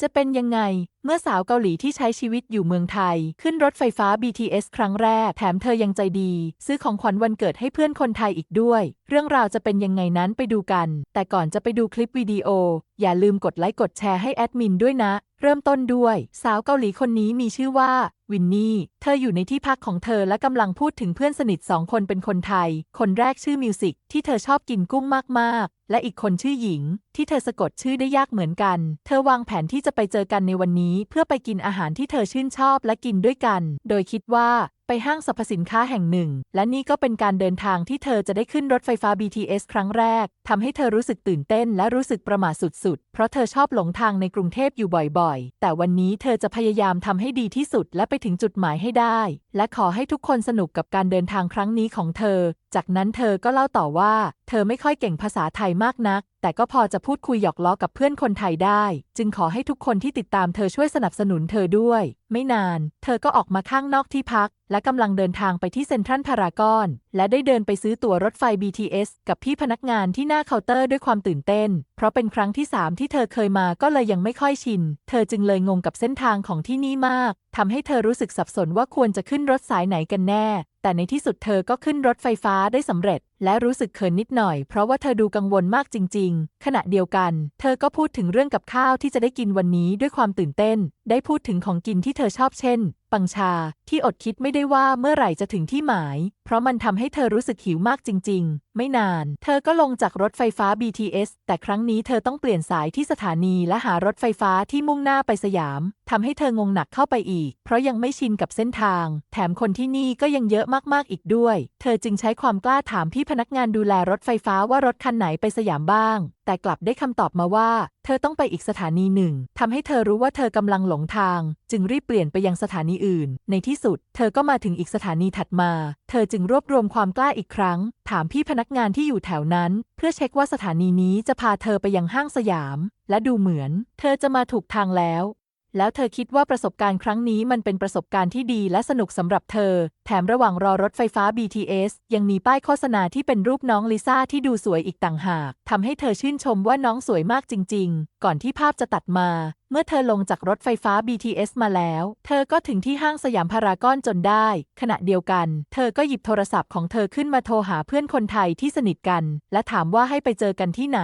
จะเป็นยังไง เมื่อสาวเกาหลีที่ใช้ชีวิตอยู่เมืองไทย ขึ้นรถไฟฟ้า BTS ครั้งแรก แถมเธอยังใจดี ซื้อของขวัญวันเกิดให้เพื่อนคนไทยอีกด้วย เรื่องราวจะเป็นยังไงนั้นไปดูกัน แต่ก่อนจะไปดูคลิปวิดีโอ อย่าลืมกดไลค์กดแชร์ให้แอดมินด้วยนะ เริ่มต้นด้วย สาวเกาหลีคนนี้มีชื่อว่า วินนี่ เธออยู่ในที่พักของเธอและกำลังพูดถึงเพื่อนสนิทสองคนเป็นคนไทย คนแรกชื่อมิวสิกที่เธอชอบกินกุ้งมากๆ และอีกคนชื่อหญิง ที่เธอสะกดชื่อได้ยากเหมือนกัน เธอวางแผนที่จะไปเจอกันในวันนี้เพื่อไปกินอาหารที่เธอชื่นชอบและกินด้วยกัน โดยคิดว่า ไปห้างสรรพสินค้าแห่งหนึ่ง และนี่ก็เป็นการเดินทางที่เธอจะได้ขึ้นรถไฟฟ้า BTS ครั้งแรก ทำให้เธอรู้สึกตื่นเต้นและรู้สึกประหม่าสุดๆ เพราะเธอชอบหลงทางในกรุงเทพอยู่บ่อยๆ แต่วันนี้เธอจะพยายามทำให้ดีที่สุดและไปถึงจุดหมายให้ได้ และขอให้ทุกคนสนุกกับการเดินทางครั้งนี้ของเธอ จากนั้นเธอก็เล่าต่อว่า เธอไม่ค่อยเก่งภาษาไทยมากนักแต่ก็พอจะพูดคุยหยอกล้อกับเพื่อนคนไทยได้ จึงขอให้ทุกคนที่ติดตามเธอช่วยสนับสนุนเธอด้วย ไม่นาน เธอก็ออกมาข้างนอกที่พัก และกำลังเดินทางไปที่เซ็นทรัลพารากอน และได้เดินไปซื้อตั๋วรถไฟ BTS กับพี่พนักงานที่หน้าเคาน์เตอร์ด้วยความตื่นเต้น เพราะเป็นครั้งที่ 3 ที่เธอเคยมาก็เลยยังไม่ค่อยชิน เธอจึงเลยงงกับเส้นทางของที่นี่มาก ทำให้เธอรู้สึกสับสนว่าควรจะขึ้นรถสายไหนกันแน่ แต่ในที่สุดเธอก็ขึ้นรถไฟฟ้าได้สำเร็จ และรู้สึกเขินนิดหน่อย เพราะว่าเธอดูกังวลมากจริง ๆ ขณะเดียวกัน เธอก็พูดถึงเรื่องกับข้าวที่จะได้กินวันนี้ด้วยความตื่นเต้น ได้พูดถึงของกินที่เธอชอบเช่น ปังชา ที่อดคิดไม่ได้ว่าเมื่อไหร่จะถึงที่หมาย เพราะมันทำให้เธอรู้สึกหิวมากจริง ๆไม่นาน เธอก็ลงจากรถไฟฟ้า BTS แต่ครั้งนี้เธอต้องเปลี่ยนสายที่สถานีและหารถไฟฟ้าที่มุ่งหน้าไปสยามทำให้เธองงหนักเข้าไปอีก เพราะยังไม่ชินกับเส้นทาง แถมคนที่นี่ก็ยังเยอะมากๆอีกด้วย เธอจึงใช้ความกล้าถามพี่พนักงานดูแลรถไฟฟ้าว่ารถคันไหนไปสยามบ้าง แต่กลับได้คำตอบมาว่า เธอต้องไปอีกสถานีหนึ่งทำให้เธอรู้ว่าเธอกำลังหลงทาง จึงรีบเปลี่ยนไปยังสถานีอื่น ในที่สุด เธอก็มาถึงอีกสถานีถัดมา เธอจึงรวบรวมความกล้าอีกครั้ง ถามพี่พนักลักงานที่อยู่แถวนั้น เพื่อเช็คว่าสถานีนี้จะพาเธอไปยังห้างสยาม และดูเหมือน เธอจะมาถูกทางแล้ว แล้วเธอคิดว่าประสบการณ์ครั้งนี้มันเป็นประสบการณ์ที่ดีและสนุกสำหรับเธอ ถมระหว่างรอรถไฟฟ้า BTS ยังมีป้ายโฆษณาที่เป็นรูปน้องลิซ่าที่ดูสวยอีกต่างหาก ทำให้เธอชื่นชมว่าน้องสวยมากจริง ๆ ก่อนที่ภาพจะตัดมา เมื่อเธอลงจากรถไฟฟ้า BTS มาแล้ว เธอก็ถึงที่ห้างสยามพารากอนจนได้ ขณะเดียวกัน เธอก็หยิบโทรศัพท์ของเธอขึ้นมาโทรหาเพื่อนคนไทยที่สนิทกัน และถามว่าให้ไปเจอกันที่ไหน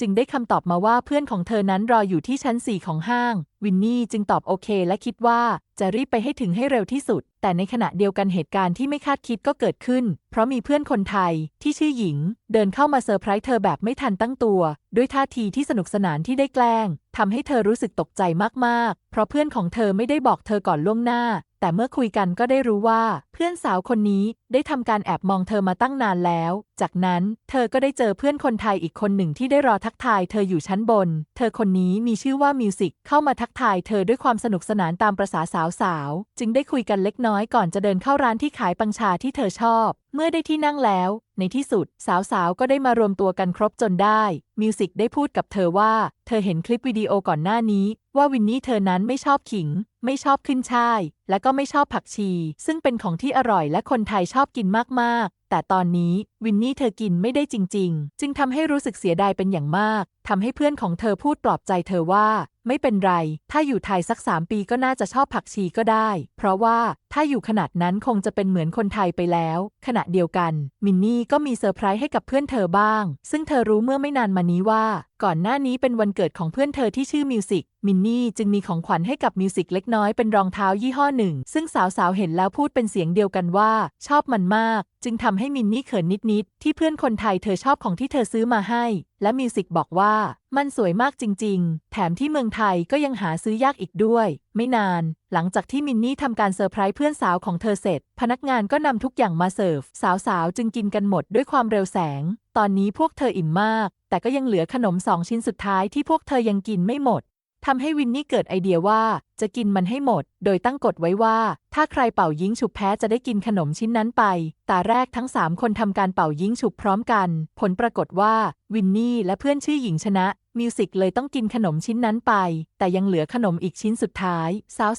จึงได้คำตอบมาว่าเพื่อนของเธอนั้นรออยู่ที่ชั้น 4 ของห้าง วินนี่จึงตอบโอเค และคิดว่าจะรีบไปให้ถึงให้เร็วที่สุดแต่ในขณะเดียวกันเหตุการณ์ที่ไม่คาดคิดก็เกิดขึ้น เพราะมีเพื่อนคนไทยที่ชื่อหญิง เดินเข้ามาเซอร์ไพรส์เธอแบบไม่ทันตั้งตัว ด้วยท่าทีที่สนุกสนานที่ได้แกล้งทำให้เธอรู้สึกตกใจมากๆ เพราะเพื่อนของเธอไม่ได้บอกเธอก่อนล่วงหน้า แต่เมื่อคุยกันก็ได้รู้ว่า เพื่อนสาวคนนี้ได้ทำการแอบมองเธอมาตั้งนานแล้ว จากนั้นเธอก็ได้เจอเพื่อนคนไทยอีกคนหนึ่งที่ได้รอทักทายเธออยู่ชั้นบน เธอคนนี้มีชื่อว่ามิวสิกเข้ามาทักทายเธอด้วยความสนุกสนานตามประษาสาวๆ จึงได้คุยกันเล็กน้อยก่อนจะเดินเข้าร้านที่ขายปังชาที่เธอชอบเมื่อได้ที่นั่งแล้ว ในที่สุดสาวๆ ก็ได้มารวมตัวกันครบจนได้ มิวสิกได้พูดกับเธอว่า เธอเห็นคลิปวิดีโอก่อนหน้านี้ ว่าวินนี่เธอนั้นไม่ชอบขิง ไม่ชอบขึ้นช่าย และก็ไม่ชอบผักชี ซึ่งเป็นของที่อร่อยและคนไทยชอบกินมากๆ แต่ตอนนี้วินนี่เธอกินไม่ได้จริง ๆ จึงทำให้รู้สึกเสียดายเป็นอย่างมากทำให้เพื่อนของเธอพูดปลอบใจเธอว่า ไม่เป็นไร ถ้าอยู่ไทยสักสามปีก็น่าจะชอบผักชีก็ได้ เพราะว่าถ้าอยู่ขนาดนั้นคงจะเป็นเหมือนคนไทยไปแล้ว ขณะเดียวกัน มินนี่ก็มีเซอร์ไพรส์ให้กับเพื่อนเธอบ้าง ซึ่งเธอรู้เมื่อไม่นานมานี้ว่า ก่อนหน้านี้เป็นวันเกิดของเพื่อนเธอที่ชื่อมิวสิก มินนี่จึงมีของขวัญให้กับมิวสิกเล็กน้อยเป็นรองเท้ายี่ห้อหนึ่ง ซึ่งสาวๆเห็นแล้วพูดเป็นเสียงเดียวกันว่า ชอบมันมาก จึงทำให้มินนี่เขินนิดๆ ที่เพื่อนคนไทยเธอชอบของที่เธอซื้อมาให้ และมิวสิกบอกว่า มันสวยมากจริงๆ แถมที่เมืองไทยก็ยังหาซื้อยากอีกด้วยไม่นาน หลังจากที่มินนี่ทำการเซอร์ไพรส์เพื่อนสาวของเธอเสร็จ พนักงานก็นำทุกอย่างมาเสิร์ฟ สาวๆ จึงกินกันหมดด้วยความเร็วแสง ตอนนี้พวกเธออิ่มมาก แต่ก็ยังเหลือขนมสองชิ้นสุดท้ายที่พวกเธอยังกินไม่หมดทำให้วินนี่เกิดไอเดียว่าจะกินมันให้หมด โดยตั้งกฎไว้ว่า ถ้าใครเป่ายิงฉุบแพ้จะได้กินขนมชิ้นนั้นไป ตาแรกทั้งสามคนทำการเป่ายิงฉุบพร้อมกัน ผลปรากฏว่า วินนี่และเพื่อนชื่อหญิงชนะ มิวสิกเลยต้องกินขนมชิ้นนั้นไป แต่ยังเหลือขนมอีกชิ้นสุดท้าย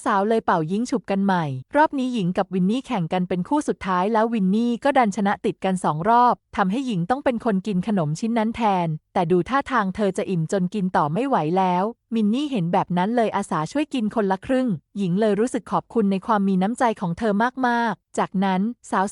สาวๆ เลยเป่ายิงฉุบกันใหม่ รอบนี้หญิงกับวินนี่แข่งกันเป็นคู่สุดท้ายแล้ววินนี่ก็ดันชนะติดกันสองรอบทำให้หญิงต้องเป็นคนกินขนมชิ้นนั้นแทน แต่ดูท่าทางเธอจะอิ่มจนกินต่อไม่ไหวแล้ว มินนี่เห็นแบบนั้นเลยอาสาช่วยกินคนละครึ่ง หญิงเลยรู้สึกขอบคุณในความมีน้ำใจของเธอมากๆ จากนั้น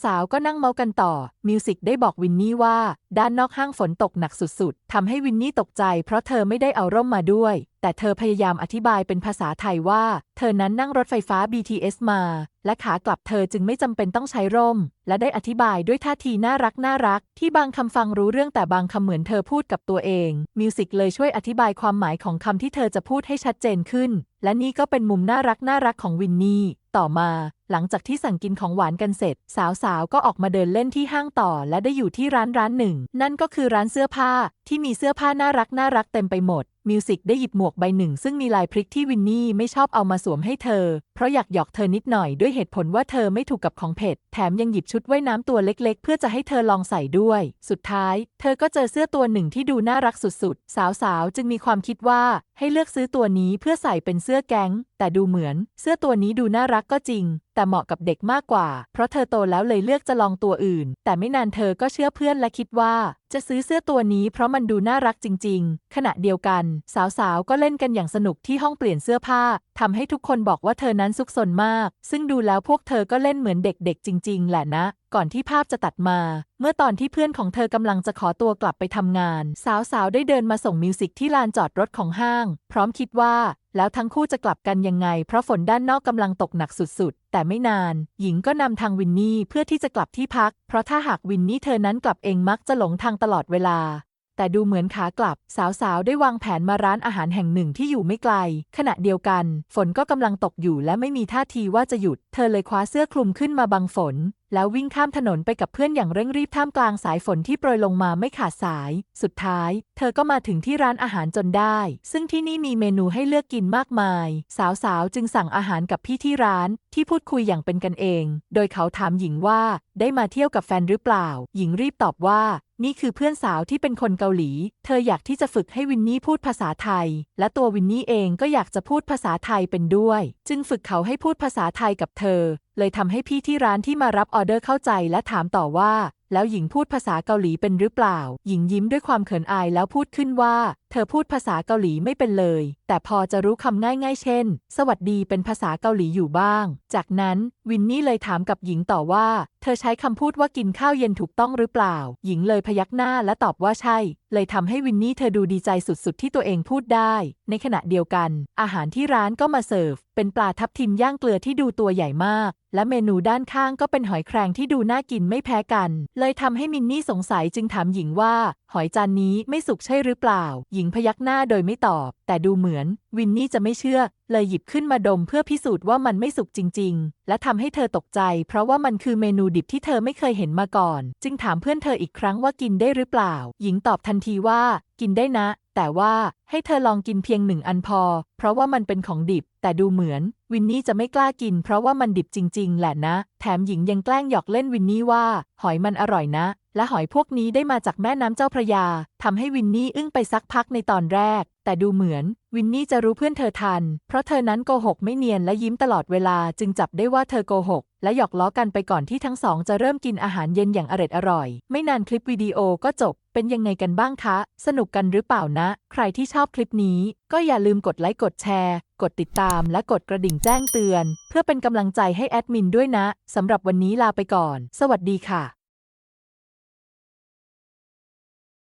สาวๆ ก็นั่งเมากันต่อ มิวสิกได้บอกวินนี่ว่า ด้านนอกห้างฝนตกหนักสุดๆทำให้วินนี่ตกใจเพราะเธอไม่ได้เอาร่มมาด้วย แต่เธอพยายามอธิบายเป็นภาษาไทยว่า เธอนั้นนั่งรถไฟฟ้า BTS มา และขากลับเธอจึงไม่จำเป็นต้องใช้ร่ม และได้อธิบายด้วยท่าทีน่ารักน่ารัก ที่บางคำฟังรู้เรื่องแต่บางคำเหมือนเธอพูดกับตัวเอง มิวสิกเลยช่วยอธิบายความหมายของคำที่เธอจะพูดให้ชัดเจนขึ้น และนี่ก็เป็นมุมน่ารักน่ารักของวินนี่ ต่อมาหลังจากที่สั่งกินของหวานกันเสร็จ สาวๆ ก็ออกมาเดินเล่นที่ห้างต่อ และได้อยู่ที่ร้านร้านหนึ่ง นั่นก็คือร้านเสื้อผ้าที่มีเสื้อผ้าน่ารักน่ารักเต็มไปหมด มิวสิกได้หยิบหมวกใบหนึ่ง ซึ่งมีลายพริกที่วินนี่ไม่ชอบเอามาสวมให้เธอ เพราะอยากหยอกเธอนิดหน่อยด้วยเหตุผลว่าเธอไม่ถูกกับของเผ็ด แถมยังหยิบชุดว่ายน้ำตัวเล็กๆ เพื่อจะให้เธอลองใส่ด้วย สุดท้าย เธอก็เจอเสื้อตัวหนึ่งที่ดูน่ารักสุดๆ สาวๆ จึงมีความคิดว่า ให้เลือกซื้อตัวนี้เพื่อใส่เป็นเสื้อแก๊ง แต่ดูเหมือน เสื้อตัวนี้ดูน่ารักก็จริง แต่เหมาะกับเด็กมากกว่า เพราะเธอโตแล้วเลยเลือกจะลองตัวอื่น แต่ไม่นานเธอก็เชื่อเพื่อนและคิดว่า จะซื้อเสื้อตัวนี้เพราะมันดูน่ารักจริง ๆ ขณะเดียวกัน สาวๆ ก็เล่นกันอย่างสนุกที่ห้องเปลี่ยนเสื้อผ้าทำให้ทุกคนบอกว่าเธอนั้นซุกซนมาก ซึ่งดูแล้วพวกเธอก็เล่นเหมือนเด็กๆ จริง ๆ แหละนะก่อนที่ภาพจะตัดมา เมื่อตอนที่เพื่อนของเธอกำลังจะขอตัวกลับไปทำงาน สาวๆ ได้เดินมาส่งมิวสิกที่ลานจอดรถของห้าง พร้อมคิดว่า แล้วทั้งคู่จะกลับกันยังไง เพราะฝนด้านนอกกำลังตกหนักสุดๆ แต่ไม่นาน หญิงก็นำทางวินนี่เพื่อที่จะกลับที่พัก เพราะถ้าหากวินนี่เธอนั้นกลับเองมักจะหลงทางตลอดเวลา แต่ดูเหมือนขากลับ สาวๆ ได้วางแผนมาร้านอาหารแห่งหนึ่งที่อยู่ไม่ไกล ขณะเดียวกัน ฝนก็กำลังตกอยู่และไม่มีท่าทีว่าจะหยุด เธอเลยคว้าเสื้อคลุมขึ้นมาบังฝน แล้ววิ่งข้ามถนนไปกับเพื่อนอย่างเร่งรีบท่ามกลางสายฝนที่โปรยลงมาไม่ขาดสาย สุดท้าย เธอก็มาถึงที่ร้านอาหารจนได้ ซึ่งที่นี่มีเมนูให้เลือกกินมากมาย สาวๆ จึงสั่งอาหารกับพี่ที่ร้าน ที่พูดคุยอย่างเป็นกันเอง โดยเขาถามหญิงว่าได้มาเที่ยวกับแฟนหรือเปล่า หญิงรีบตอบว่า นี่คือเพื่อนสาวที่เป็นคนเกาหลี เธออยากที่จะฝึกให้วินนี่พูดภาษาไทย และตัววินนี่เองก็อยากจะพูดภาษาไทยเป็นด้วย จึงฝึกเขาให้พูดภาษาไทยกับเธอ เลยทำให้พี่ที่ร้านที่มารับออเดอร์เข้าใจและถามต่อว่า แล้วหญิงพูดภาษาเกาหลีเป็นหรือเปล่า หญิงยิ้มด้วยความเขินอายแล้วพูดขึ้นว่า เธอพูดภาษาเกาหลีไม่เป็นเลย แต่พอจะรู้คำง่ายๆ เช่น สวัสดีเป็นภาษาเกาหลีอยู่บ้าง จากนั้นวินนี่เลยถามกับหญิงต่อว่า เธอใช้คำพูดว่ากินข้าวเย็นถูกต้องหรือเปล่า หญิงเลยพยักหน้าและตอบว่าใช่ เลยทำให้วินนี่เธอดูดีใจสุดๆ ที่ตัวเองพูดได้ ในขณะเดียวกัน อาหารที่ร้านก็มาเสิร์ฟ เป็นปลาทับทิมย่างเกลือที่ดูตัวใหญ่มาก และเมนูด้านข้างก็เป็นหอยแครงที่ดูน่ากินไม่แพ้กันเลยทำให้มินนี่สงสัยจึงถามหญิงว่า หอยจานนี้ไม่สุกใช่หรือเปล่า หญิงพยักหน้าโดยไม่ตอบ แต่ดูเหมือน วินนี่จะไม่เชื่อ เลยหยิบขึ้นมาดมเพื่อพิสูจน์ว่ามันไม่สุกจริง ๆ และทำให้เธอตกใจ เพราะว่ามันคือเมนูดิบที่เธอไม่เคยเห็นมาก่อน จึงถามเพื่อนเธออีกครั้งว่ากินได้หรือเปล่า หญิงตอบทันทีว่า กินได้นะ แต่ว่า ให้เธอลองกินเพียงหนึ่งอันพอ เพราะว่ามันเป็นของดิบ แต่ดูเหมือน วินนี่จะไม่กล้ากิน เพราะว่ามันดิบจริง ๆ แหละนะ แถมหญิงยังแกล้งหยอกเล่นวินนี่ว่า หอยมันอร่อยนะ และหอยพวกนี้ได้มาจากแม่น้ำเจ้าพระยาทำให้วินนี่อึ้งไปสักพักในตอนแรก แต่ดูเหมือน วินนี่จะรู้เพื่อนเธอทัน เพราะเธอนั้นโกหกไม่เนียนและยิ้มตลอดเวลาจึงจับได้ว่าเธอโกหกและหยอกล้อกันไปก่อนที่ทั้งสองจะเริ่มกินอาหารเย็นอย่างอร็ดอร่อย ไม่นานคลิปวิดีโอก็จบ เป็นยังไงกันบ้างคะ สนุกกันหรือเปล่านะ ใครที่ชอบคลิปนี้ ก็อย่าลืมกดไลค์กดแชร์ กดติดตามและกดกระดิ่งแจ้งเตือน เพื่อเป็นกำลังใจให้แอดมินด้วยนะสำหรับวันนี้ลาไปก่อน สวัสดีค่ะ